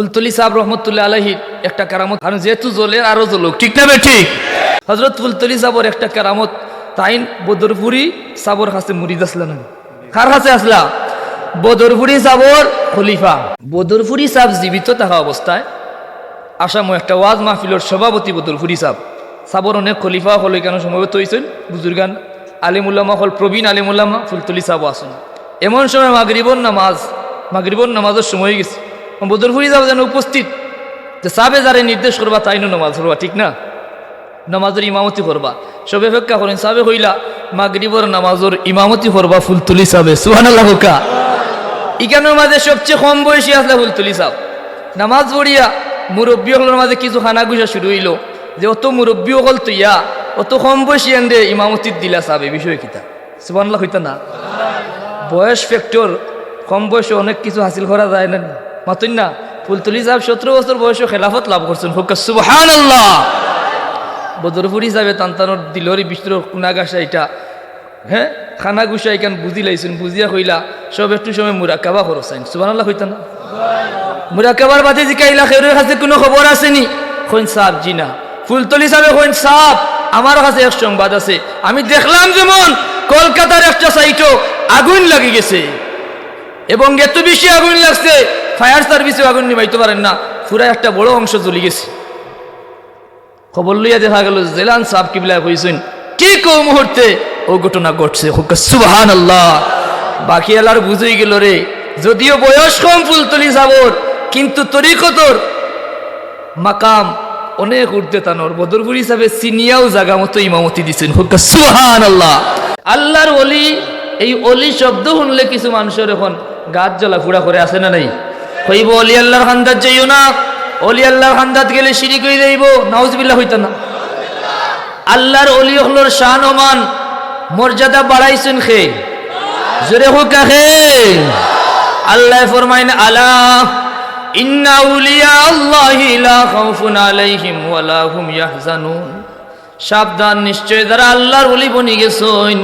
ফুলতলি সাহেব রহমতুল্লাহ আলহির একটা কারামত কারণ যেহেতু জ্বলের আরও জ্বলুক ঠিক না ঠিক? হজরত ফুলতলি সাবর একটা কারামত, তাইন বদরপুরি সাবর কাছে মুরিদ আসলা না। কার কাছে আসলা? বদরপুরি সাবর খলিফা। বদরপুরি সাহ জীবিত থাকা অবস্থায় আসামও একটা ওয়াজ মাহফিলর সভাপতি বদরপুরি সাহ সাবর অনেক খলিফা হল কেন সমবেত হয়েছেন বুজুর্গান আলিমুল্লামা হল প্রবীণ আলিমুল্লামা ফুলতলি সাহ আসুন। এমন সময় মাগরিবন নামাজ মাগরিবন নামাজের সময় গেছে। বদরপুরি সাহ যেন উপস্থিত। যে সাবে যারে নির্দেশ করবা তাইনো নামাজ পড়বা, ঠিক না? নামাজের ইমামতি করবা। সবে অপেক্ষা করেন, সাবে হইলা মাগরিবর নামাজের ইমামতি করবা, ফুলতুলি সাবে। সুহানাল্লাহ কা ইকানোর মাঝে সবচেয়ে কম বয়সী আসলে ফুলতুলি সাহ নামাজ পড়িয়া মুরব্বী হলের মাঝে কিছু খানা গুছা শুরু হইল। যে অত মুরব্বী হল তুইয়া অত কম বয়সী এনে ইমামতির দিলা সাবে, বিষয় কিতা সুবানাল্লাহ হইতা না? বয়স ফ্যাক্টর, কম বয়সে অনেক কিছু হাসিল করা যায় না। মাতুন না ফুলতুলি সাহেব সতেরো বছর বয়সে খেলাফত লাভ করছেন। হোক সুবহান আল্লাহ বদরপুর হিসাবে তান্তানোর দিলরি বিষ্ণুর কুনাগাসা এটা। হ্যাঁ? খানা গুসা এখান বুঝি লাইছেন, বুঝিয়া কইলা, সব একটু সময় মুরাকাবা করছেন সুবান আল্লাহ হইতা না? মুরাকাবার বাদে জিকাইলা খেরের কাছে কোনো খবর আসেনি। কইন সাপ জি না। ফুলতলি সাহেব কইন সাপ আমার কাছে এক সংবাদ আছে। আমি দেখলাম যেমন কলকাতার একটা সাইটও আগুন লাগি গেছে। এবং এত বেশি আগুন লাগছে ফায়ার সার্ভিসেও আগুন নিবাইতে পারেন না। পুরা একটা বড় অংশ জ্বলি গেছে। খবর লইয়া দেখা গেল, জেলান সাহেব কিবলা কইছেন ঠিক ও মুহূর্তে? ও ঘটনা ঘটছে সুবাহান আল্লাহ বাকি এলার বুঝেই গেল রে, যদিও বয়স কম ফুলতলি যাবর কিন্তু তরিকতর মাকাম অনেক উর্ধে তানোর। বদরপুর হিসাবে সিনিয়াও জাগা মতো ইমামতি দিচ্ছেন হুক্কা সুহান আল্লাহ আল্লাহর অলি এই অলি শব্দ শুনলে কিছু মানুষের এখন গাছ জ্বলা ফুড়া করে আসে না নাই? কইব অলি আল্লাহর খান্দাত যাইও না। অলি আল্লাহর খান্দাত গেলে সিঁড়ি করে যাইব। নাউজবিল্লাহ হইত না। আল্লাহর অলি হলোর শান ওমান মর্যাদা বাড়াইছেন খে। জোরে হোক খে আল্লাহ ফরমাইন, আলা ইন্না উলিয়া আল্লাহি লা খাউফুন আলাইহিম ওয়ালা হুম ইয়াহজানুন। সাবধান, নিশ্চয় যারা আল্লাহর ওলি বনি গেছেন,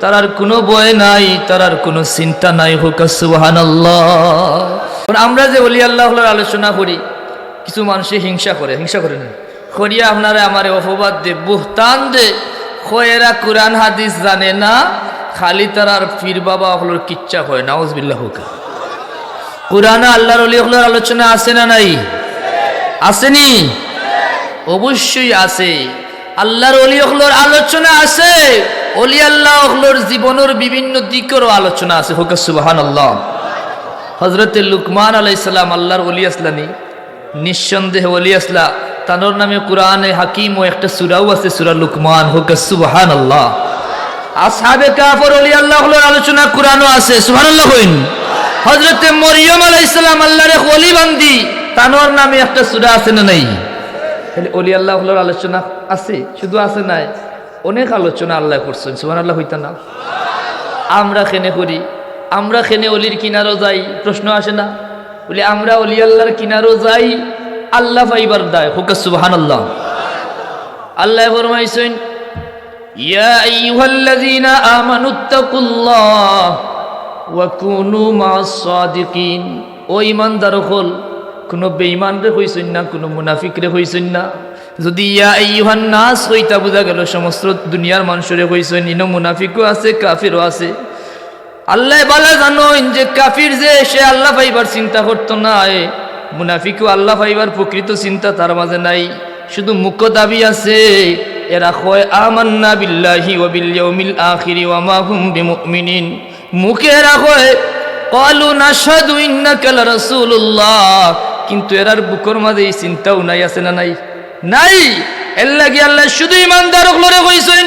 তারার কোনো ভয় নাই, তারার কোনো চিন্তা নাই। হোক সুবহানাল্লাহ। আমরা যে অলি আল্লাহ আলোচনা করি, কিছু মানুষে হিংসা করে হিংসা করে না। করিয়া আপনারা আমার অপবাদ দে বুহতান দে খয়েরা কোরআন হাদিস জানে না, খালি তারার পীর বাবা হলোর কিচ্ছা হয় নাউজবিল্লাহ হুকা। কোরআনে আল্লাহর অলি হলোর আলোচনা আছে না নাই? আসেনি অবশ্যই আছে। আল্লাহর অলি হলোর আলোচনা আছে অলি আল্লাহ হলোর জীবনের বিভিন্ন দিকেরও আলোচনা আছে। হুকা সুবাহান আল্লাহ হজরতে লুকমান আলাইসাল্লাম আল্লাহর অলি আসলানি, নিঃসন্দেহে অলি আসলা। তানোর নামে কোরআনে হাকিম ও একটা সুরাও আছে, সুরা লুকমান হোক সুবহান আল্লাহ আসহাবে কাফর অলি আল্লাহ আলোচনা কোরআনও আছে সুবহান আল্লাহ হইন হজরতে মরিয়ম আলাইসাল্লাম আল্লাহর এক অলি বান্দি, তানোর নামে একটা সুরা আছে না নাই? তাহলে অলি আল্লাহ আলোচনা আছে, শুধু আছে নাই? অনেক আলোচনা আল্লাহ করছেন সুবহান আল্লাহ হইতা না আমরা কেনে করি? আমরা খেনে অলির কিনারও যাই? প্রশ্ন আসে না। বলি, আমরা অলি আল্লাহর কিনারও যাই, আল্লাহ ফাইবার দায়। হুকা সুবহান আল্লাহ আল্লাহ ফরমাইছেন হল, কোনো না কোনো না। যদি সমস্ত দুনিয়ার মানুষরে হইছেন, ইনো মুনাফিকও আছে, কাফিরও আছে। আল্লাহ বলে, জানো যে কাফির যে, সে আল্লাহ পাইবার চিন্তা করতো না এ মুনাফিকও আল্লাহ পাইবার প্রকৃত চিন্তা তার মাঝে নাই। শুধু মুখ দাবি আছে, এরা কয়, আমান্না বিল্লাহি ওয়া বিল ইয়াউমিল আখিরি ওয়া মা হুম বিমুমিনিন। মুখে এরা কয় ক্বালু নাশহাদু ইন্নাকা লারাসূলুল্লাহ। কিন্তু এরার বুকর মাঝে এই চিন্তাও নাই, আছে না নাই? নাই! এর লাগি আল্লাহ শুধু ইমানদার হলরে কইছেন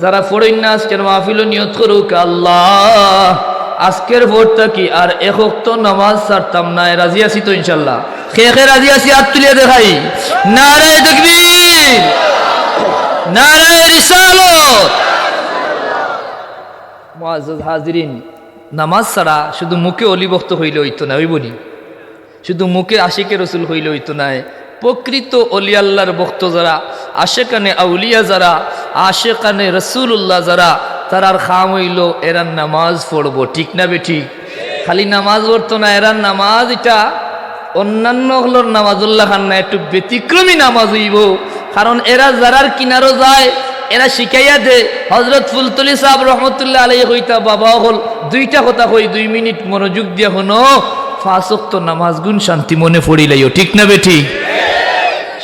যারা পড়েন না আজকের মাহফিল নিয়ত করুক আল্লাহ। আজকের ভোটটা কি? আর এক তো নামাজ ছাড়তাম না রাজি আছি তো ইনশাল্লাহ। খে খে রাজি আছি? হাত তুলিয়ে দেখাই। নারায় তকবীর। নারায় নামাজ ছাড়া শুধু মুখে অলিভক্ত হইলে হইতো না হইবনি শুধু মুখে আশিকে রসুল হইলে হইতো না প্রকৃত অলি আল্লাহর ভক্ত যারা, আশেকানে আউলিয়া যারা, আশেকানে রসুল্লাহ যারা, তারার খাম হইল এরার নামাজ পড়ব, ঠিক না বে ঠিক? খালি নামাজ পড়তো না, এরার নামাজ এটা অন্যান্য হলোর নামাজুল্লাহ খান না, একটু ব্যতিক্রমী নামাজ হইব। কারণ এরা যারার কিনারও যায়, এরা শিখাইয়া দে। হজরত ফুলতলি সাহেব রহমতুল্লাহ আলাই হইতা বাবা হল, দুইটা কথা কই, দুই মিনিট মনোযোগ দিয়া হনো ফাঁসক্ত নামাজ গুণ শান্তি মনে পড়িলাইও, ঠিক না বে ঠিক?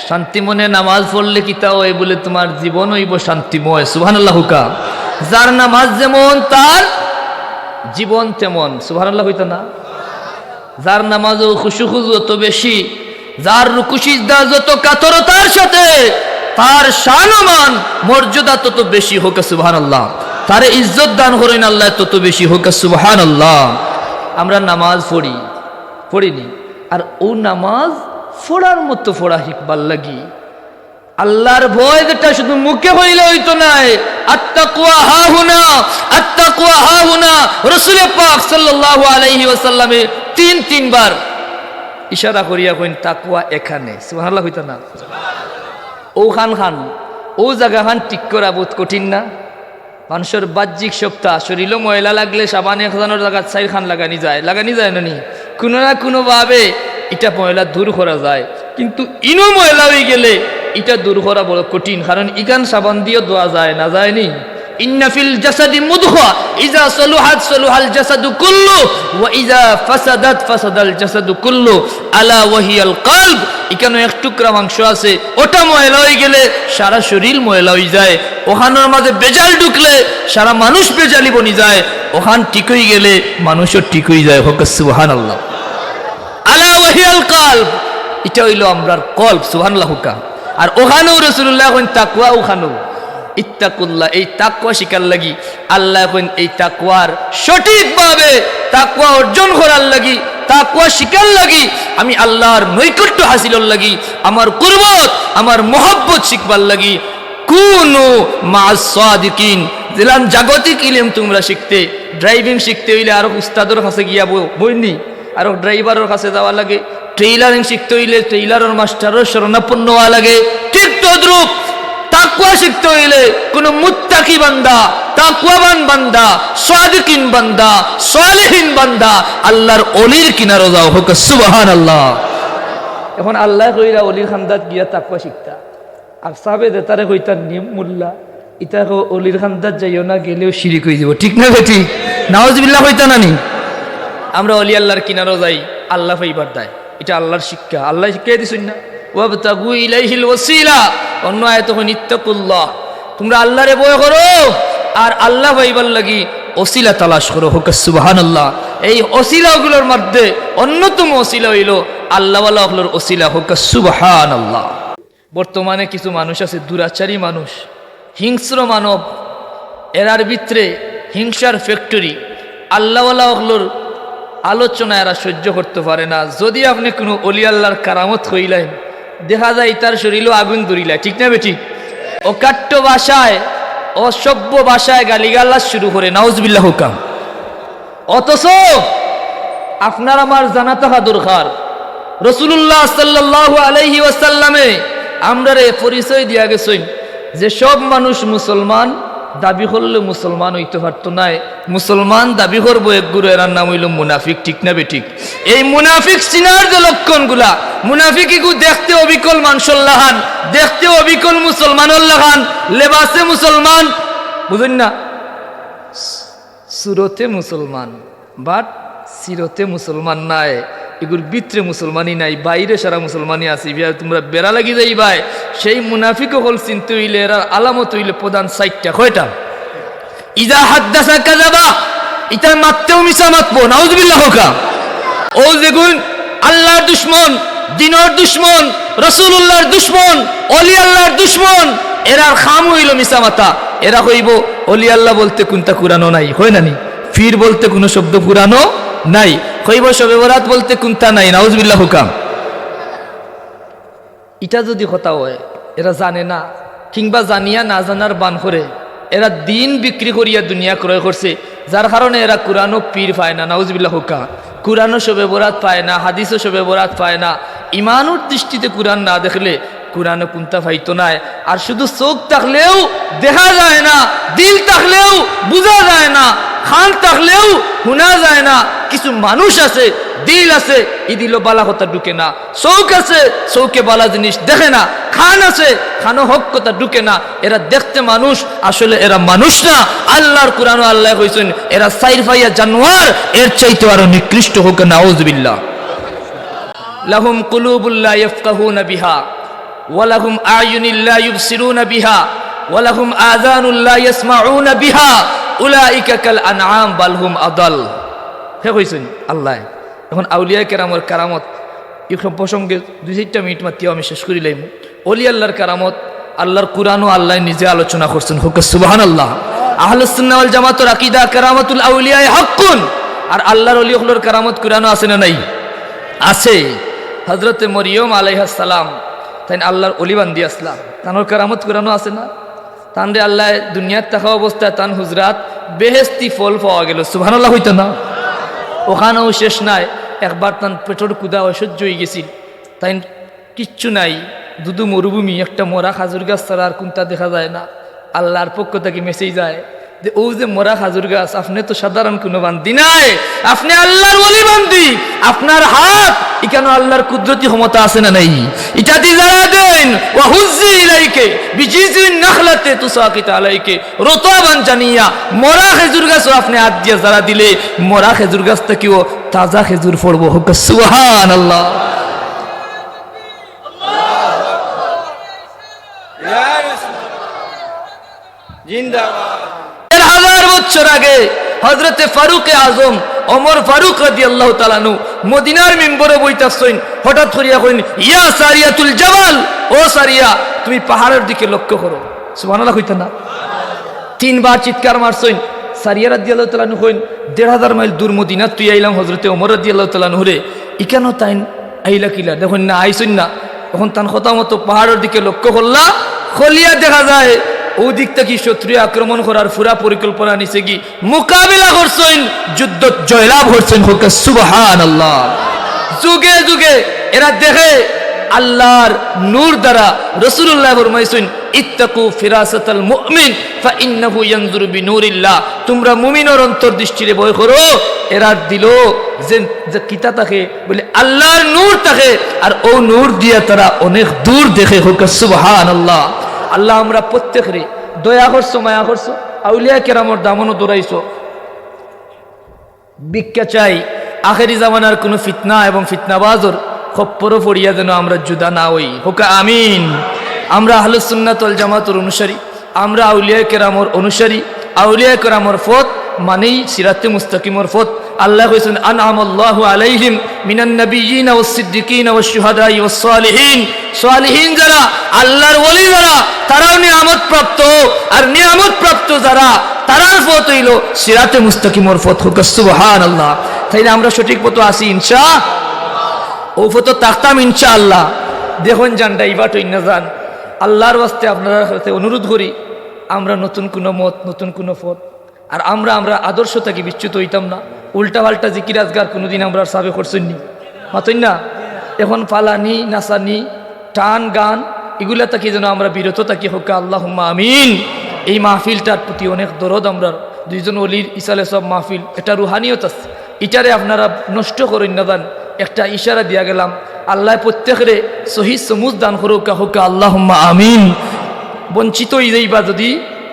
শান্তি মনে নামাজ পড়লে কি তা ওই বলে তোমার জীবন হইব শান্তিময়? সুহান হুকা। যার নামাজ যেমন, তার জীবন তেমন। সুহান আল্লাহ হইতো না? যার নামাজও খুশু খুশু যত বেশি, যার রুকুশিদা যত কাতরতার সাথে তার শানমান মর্যাদা তত বেশি হোক সুবহান আল্লাহ তার ইজ্জত দান করেন আল্লাহ, তত বেশি হোক সুবহান আল্লাহ আমরা নামাজ পড়ি, পড়িনি। আর ও নামাজ ফোড়ার মতো ফোড়া হিকবার লাগি। আল্লাহর ভয় যেটা শুধু মুখে হইলে হইতো নাই। আত্তাকুয়া হা হুনা আত্তাকুয়া হা হুনা রসুল পাক সাল্লাল্লাহু আলাইহি ওয়াসাল্লামে তিন, তিনবার ইশারা করিয়া কইন, তাকুয়া এখানে। সুবহানাল্লাহ হইতো না। ও খান খান, ও জায়গা খান ঠিক করা বহুত কঠিন না। মানুষের বাহ্যিক সপ্তাহ শরীরও ময়লা লাগলে সাবান এক হাজানোর জায়গা চাই খান লাগানি যায়। লাগানি যায় না নি? কোনো না কোনোভাবে এটা ময়লা দূর করা যায়। কিন্তু ইনো ময়লা হয়ে গেলে এটা দূর করা বড় কঠিন, কারণ ইগান সাবান দিয়ে দোয়া যায়, না যায়নি জাসাদি ইজা আলা এক টুকরা মাংস আছে, ওটা হয়ে গেলে সারা ময়লা হয়ে যায়। বেজাল ঢুকলে সারা মানুষ বেজালি বনি যায়। ওখান ঠিক হয়ে গেলে মানুষও ঠিক হয়ে যায়। হোক সুবহান এটা হইল আমরার কলব সুবহানাল্লাহ হুকা আর ওখানেও রসুল্লাহ এখন তাকুয়া ওখানেও। ইত্তাকুল্লাহ, এই তাকুয়া শিকার লাগি, আল্লাহ এখন এই তাকুয়ার সঠিকভাবে তাকুয়া অর্জন করার লাগি তাকুয়া শিকার লাগি, আমি আল্লাহর নৈকট্য হাসিলর লাগি, আমার কুরবত, আমার মোহব্বত শিখবার লাগি। কুনু মা সাদিকিন। দিলাম জাগতিক ইলিম তোমরা শিখতে, ড্রাইভিং শিখতে হইলে আরও উস্তাদের কাছে গিয়া বইনি। আরও ড্রাইভারের কাছে যাওয়া লাগে। ট্রেইলারিং শিখতে হইলে ট্রেইলারের মাস্টারের শরণাপন্ন হওয়া লাগে। ঠিক তদ্রুপ তাকুয়া শিখতে হইলে কোন মুত্তাকি বান্দা, তাকুয়াবান বান্দা, সাদিকিন বান্দা, সালেহীন বান্দা, আল্লাহর অলির কিনারো যাও হোক সুবহান আল্লাহ এখন আল্লাহ কইরা অলির খান্দাত গিয়া তাকুয়া শিখতা। আর সাবে দেতারে কইতার নিয়ম মুল্লা ইতা অলির খান্দাত যাইও না, গেলেও শিরিক হয়ে যাব। ঠিক না বেটি? নাওজবিল্লাহ হইতা নানি? আমরা অলি আল্লাহর কিনারও যাই, আল্লাহ ফাইবার দেয়। এটা আল্লাহর শিক্ষা। আল্লাহ শিক্ষা দিছুন না? ওয়াবতাগু ইলাইহিল ওয়াসিলা। অন্য আয়াত হন ইত্তাকুল্লাহ। তোমরা আল্লাহরে বয় করো, আর আল্লাহ ভাইবার লাগি ওসিলা তালাশ করো। হোক, সুবহানাল্লাহ। এই ওসিলাগুলোর মধ্যে অন্যতম ওসিলা হইল, আল্লাহওয়ালা হলোর ওসিলা। হোক, সুবহানাল্লাহ। বর্তমানে কিছু মানুষ আছে, দুরাচারী মানুষ। হিংস্র মানব। এরার ভিতরে হিংসার ফ্যাক্টরি আল্লাহওয়ালা হলোর আলোচনা এরা সহ্য করতে পারে না। যদি আপনি কোনো অলি আল্লাহর কারামত হইলেন, দেখা যায় তার শরীরও আগুন ধরিলায় ঠিক না বেঠিক অকাট্য ভাষায়, অসভ্য ভাষায় গালিগাল্লাস শুরু করে, নাউজবিল্লাহ হুকাম অথচ আপনার আমার জানা থাকা দরকার। রসুল্লাহ সাল্লাহ আলাইহি ওয়াসাল্লামে আমরা পরিচয় দিয়া গেছই যে সব মানুষ মুসলমান দাবি করলে মুসলমান হইতে পারতো নাই। মুসলমান দাবি করব, এক গুরু, এরার নাম হইল মুনাফিক, ঠিক না বেঠিক এই মুনাফিক চিনার যে মুনাফিক ইগু দেখতে অবিকল মানুষের লাহান দেখতে অবিকল মুসলমানের লাহান লেবাসে মুসলমান, বুঝুন না? সুরতে মুসলমান, বাট সিরতে মুসলমান নাই। এগুর বিত্রে মুসলমানই নাই, বাইরে সারা মুসলমানই আছে। বিয়া তোমরা বেড়া লাগি যাই ভাই। সেই মুনাফিক হল চিনতে হইলে, এরা আলামত হইলে প্রধান সাইটটা। কয়টা? ইজা হাদ্দাসা কাজাবা ইটা মারতেও মিশা মাতবো, নাউজবিল্লাহ হোকা। ও যেগুন, আল্লাহর দুশ্মন, দিনর দুশ্মন রসুল্লাহর দুশ্মন অলি আল্লাহর দুশ্মন এরার খাম হইল মিশা মাতা এরা হইব অলি আল্লাহ বলতে কোনটা কুরানো নাই। হয় না নি? ফির বলতে কোনো শব্দ পুরানো নাই। হইব সবে বরাত বলতে কোনটা নাই, নাউজবিল্লাহ হুকাম এটা যদি কথা হয়, এরা জানে না, কিংবা জানিয়া না জানার বান করে, এরা দিন বিক্রি করিয়া দুনিয়া ক্রয় করছে, যার কারণে এরা কোরআনও পীর পায় না নাউজবিল্লা হুকা কোরআনও শবে বরাত পায় না, হাদিসও শবে বরাত পায় না ইমানুর দৃষ্টিতে কোরআন না দেখলে কোরআনে কুন্তা পাইতো নাই, আর শুধু চোখ থাকলেও দেখা যায় না, দিল থাকলেও বোঝা যায় না, খান থাকলেও শোনা যায় না কিছু মানুষ আছে, দিল আছে ই দিল বালা কথা ঢুকে না। চৌক আছে, চৌকে বালা জিনিস দেখে না। খান আছে খানো হক কথা ঢুকে না। এরা দেখতে মানুষ, আসলে এরা মানুষ না। আল্লাহর কোরআন আল্লাহ কইছেন, এরা সাইর ফাইয়া জানোয়ার, এর চাইতে আরও নিকৃষ্ট হোক, নাউজবিল্লাহ। লাহুম কুলুবুল্লাহ ইয়াফকাহুনা বিহা ওয়ালাহুম আয়ুনিল্লাহ ইউবসিরুনা বিহা ওয়ালাহুম আযানুল্লাহ ইয়াসমাউনা বিহা। উলাইকা কাল আনআম, বাল হুম আদাল। হে কইছেন আল্লাহ। এখন আউলিয়া কেরামর কারামত, এই প্রসঙ্গে দুই চারটা মিনিট মাত্র আমি শেষ করি লাইম। অলি আল্লাহর কারামত, আল্লাহর কোরআনও আল্লাহ নিজে আলোচনা করছেন। হুক সুবাহান আল্লাহ আহলুসুন্নাওয়াল জামাতুর আকিদা কারামতুল আউলিয়ায় হকুন আর আল্লাহর অলি হলোর কারামত কোরআনও আছে না নাই? আছে। হজরতে মরিয়ম আলাইহাসালাম তাই আল্লাহর অলি বান্দি আসলাম। তানোর কারামত কোরআনও আছে না? তান রে আল্লাহ দুনিয়ার থাকা অবস্থায় তান হুজরাত বেহেস্তি ফল পাওয়া গেল। সুবহান আল্লাহ হইতো না? ওখানেও শেষ নাই। একবার তার পেটর কুদা অসহ্য হয়ে গেছিল। তাই কিচ্ছু নাই। দুদু মরুভূমি, একটা মরা খাজুর গাছ ছাড়া আর কোনটা দেখা যায় না। আল্লাহর পক্ষ থেকে মেসেজ যায় যে, ও যে মরা খাজুর গাছ, আপনি তো সাধারণ কোনো বান্দি নাই। আপনি আল্লাহর ওলি বান্দি। আপনার হাত এখানে আল্লাহর কুদরতি ক্ষমতা আছে না নাই? এটা দি যারা দেন ওয়া হুজ্জি ইলাইকে বিজিজিন নাখলাতে তুসাকিত আলাইকে, রতাবান জানিয়া, মরা খেজুর গাছ আপনি হাত দিয়ে যারা দিলে, মরা খেজুর গাছ থেকেও তাজা খেজুর ফড়বো। হোক, সুবহানাল্লাহ। জিন্দাবাদ। হাজার বছর আগে হজরতে ফারুকে আজম অমর ফারুক রাদি আল্লাহ তালানু মদিনার মেম্বরে বইতাছেন। হঠাৎ করিয়া কইন ইয়া সারিয়াতুল জামাল ও সারিয়া, তুমি পাহাড়ের দিকে লক্ষ্য করো। সুবহানাল্লাহ না। তিনবার চিৎকার মারছেন। সারিয়া রাদি আল্লাহ তালানু কইন দেড় হাজার মাইল দূর মদিনা তুই আইলাম হজরতে অমর রাদি আল্লাহ তালানু রে। ইকেন তাইন আইলা কিলা? দেখুন না আইসুন না। তখন তান কথা মতো পাহাড়ের দিকে লক্ষ্য করলা, খলিয়া দেখা যায় ও দিক থেকে শত্রু আক্রমণ করার পুরা পরিকল্পনা নিছে কি? মোকাবিলা করছেন, যুদ্ধ জয়লাভ করছেন হোক সুবহান আল্লাহ যুগে যুগে এরা দেখে আল্লাহর নূর দ্বারা রসুল্লাহ ফরমাইছেন, ইত্তাকু ফিরাসাতাল মুমিন ফা ইন্নাহু ইয়ানজুরু বিনুরিল্লাহ। তোমরা মুমিনের অন্তর্দৃষ্টিরে ভয় করো, এরা দিল যে যে কিতা থাকে বলে আল্লাহর নূর থাকে আর ও নূর দিয়া তারা অনেক দূর দেখে হোক, সুবহানাল্লাহ। আল্লাহ আমরা প্রত্যেকরে দয়া করছ, মায়া করছ, আউলিয়া কেরামর দামনও দৌড়াইছো। ভিক্ষা চাই, আখেরি জামানার কোনো ফিতনা এবং ফিতনাবাজর খপ্পরও পড়িয়া যেন আমরা জুদা না হই। হোকা, আমিন। আমরা আহলুসুন্নাতল জামাতুর অনুসারী, আমরা আউলিয়া কেরামর অনুসারী, আউলিয়া কেরামর ফত মানেই সিরাতে মুস্তাকিমর ফত। আল্লাহ কইছেন, আনআমাল্লাহু আলাইহিম মিনান নাবিয়িন ওয়াস সিদ্দিকিন ওয়াস শুহাদাই ওয়াস সালিহিন। সালিহিন যারা, আল্লাহর ওলি যারা, তারাও নিয়ামত প্রাপ্ত আর নিয়ামত প্রাপ্ত যারা, তারার ফত হইল সিরাতে মুস্তাকিমর ফত হোক। সুবহানাল্লাহ। তাইলে আমরা সঠিক পথে আসি ইনশা ও ফত তাকতাম ইনশাআল্লাহ। দেখুন জানটা ইবাট না যান আল্লাহর বাস্তে আপনারা কাছে অনুরোধ করি, আমরা নতুন কোনো মত, নতুন কোনো পথ আর আমরা আমরা আদর্শ থাকি, বিচ্যুত হইতাম না। উল্টা পাল্টা জিকির আজগার কোনোদিন আমরা সাবে করছেন নি মাতই না? এখন ফালানি, নাসানি, টান, গান, এগুলা থাকি যেন আমরা বিরত থাকি, হোক আল্লাহ আমিন। এই মাহফিলটার প্রতি অনেক দরদ আমরা। দুইজন অলির ইসালে সব মাহফিল, এটা রুহানিয়ত আছে। এটারে আপনারা নষ্ট করেন না দান। একটা ইশারা দিয়া গেলাম, আল্লাহ প্রত্যেকেরে সহি সমুজ দান করুক, হোক আল্লাহ আমিন। বঞ্চিত হয়ে যাইবা যদি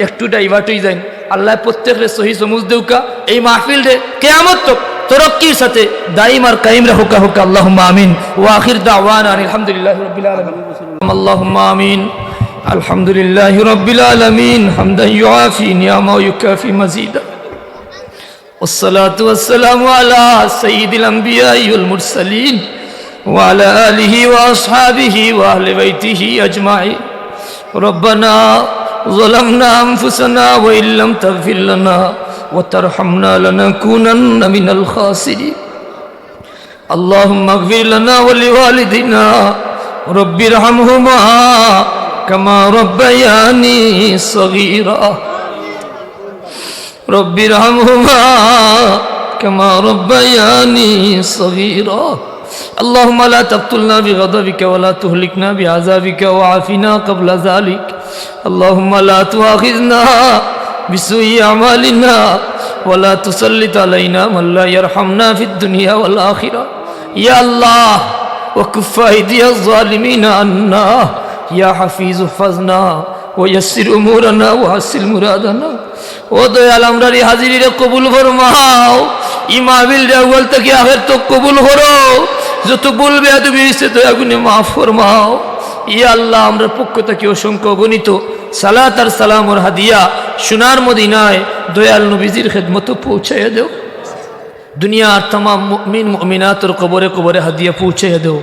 একটু ডাইভার্ট হয়ে যায় আল্লাহ প্রত্যেকের সহি সমুজ দেউকা এই মাহফিল রে কেয়ামত তো তরক্কির সাথে দাইম আর কাইম রে হোকা হোকা আল্লাহ আমিন ও আখির দাওয়ান আলহামদুলিল্লাহ রবিল আলমিন আল্লাহ আমিন الحمد لله رب العالمين حمدا يعافي نعمه ويكافي مزيدا والصلاة والسلام على سيد الأنبياء والمرسلين وعلى آله وأصحابه وأهل بيته أجمعين ربنا ظلمنا أنفسنا وإن لم تغفر لنا وترحمنا لنكونن من الخاسرين. اللهم اغفر لنا ولوالدنا رب ارحمهما كما ربياني صغيرا. رب ارحمهما كما ربياني صغيرا. اللهم لا تقتلنا بغضبك ولا تهلكنا بعذابك وعافنا قبل ذلك اللهم لا تؤاخذنا بسوء أعمالنا ولا تسلط علينا من لا يرحمنا في الدنيا والآخرة يا الله وكف أيدي الظالمين عنا يا حفيظ احفظنا ويسر أمورنا وحسن مرادنا ও দয়াল আমরা রে হাজিরিরে কবুল ফরমাও ইমাবিল আউয়াল থেকে আখের তো কবুল করো যত বলবে আদবি সে তো আগুনে মাফ ফরমাও। ইয়া আল্লাহ, আমরা পক্ষ থেকে অসংখ্য গণিত সালাত আর সালামর হাদিয়া সোনার মদিনায় দয়াল নবীজির খেদমতো পৌঁছাইয়া দেও। দুনিয়ার তাম মিন মিনাতর কবরে কবরে হাদিয়া পৌঁছাইয়া দেও।